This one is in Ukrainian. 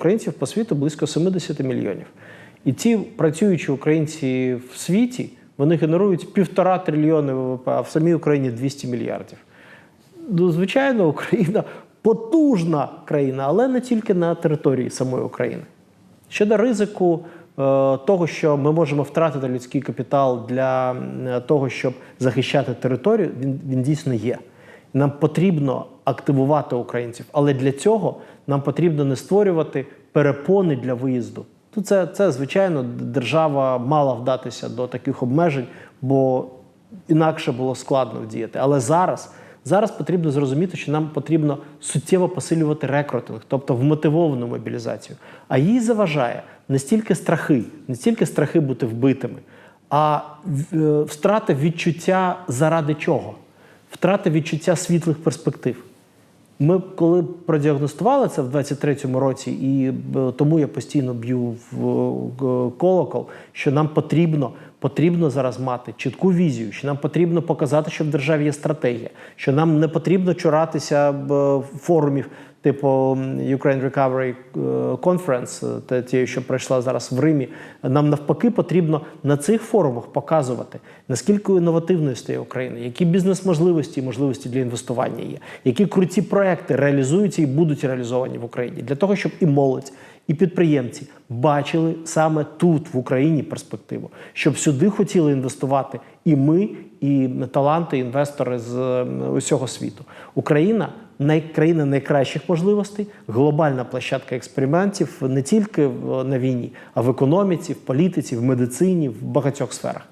Українців по світу близько 70 мільйонів. І ті працюючі українці в світі вони генерують півтора трильйони ВВП, а в самій Україні 200 мільярдів. Ну, звичайно, Україна потужна країна, але не тільки на території самої України. Щодо ризику е, того, що ми можемо втратити людський капітал для е, того, щоб захищати територію, він, він дійсно є. Нам потрібно активувати українців, але для цього нам потрібно не створювати перепони для виїзду. Тут це, це звичайно, держава мала вдатися до таких обмежень, бо інакше було складно вдіяти. Але зараз, зараз потрібно зрозуміти, що нам потрібно суттєво посилювати рекрутинг, тобто вмотивовану мобілізацію. А їй заважає не стільки страхи, не стільки страхи бути вбитими, а е, втрата відчуття заради чого? Втрата відчуття світлих перспектив. Ми коли продіагностували це в 23-му році, і е, тому я постійно б'ю в е, колокол, що нам потрібно, потрібно зараз мати чітку візію, що нам потрібно показати, що в державі є стратегія, що нам не потрібно чуратися е, форумів типу Ukraine Recovery е, Conference, те- тієї, що пройшла зараз в Римі. Нам навпаки потрібно на цих форумах показувати, наскільки інновативною стає Україна, які бізнес-можливості і можливості для інвестування є, які круті проекти реалізуються і будуть реалізовані в Україні для того, щоб і молодь, і підприємці бачили саме тут, в Україні, перспективу, щоб сюди хотіли інвестувати і ми, і таланти, інвестори з е, усього світу. Україна країна найкращих можливостей, глобальна площадка експериментів не тільки на війні, а в економіці, в політиці, в медицині, в багатьох сферах.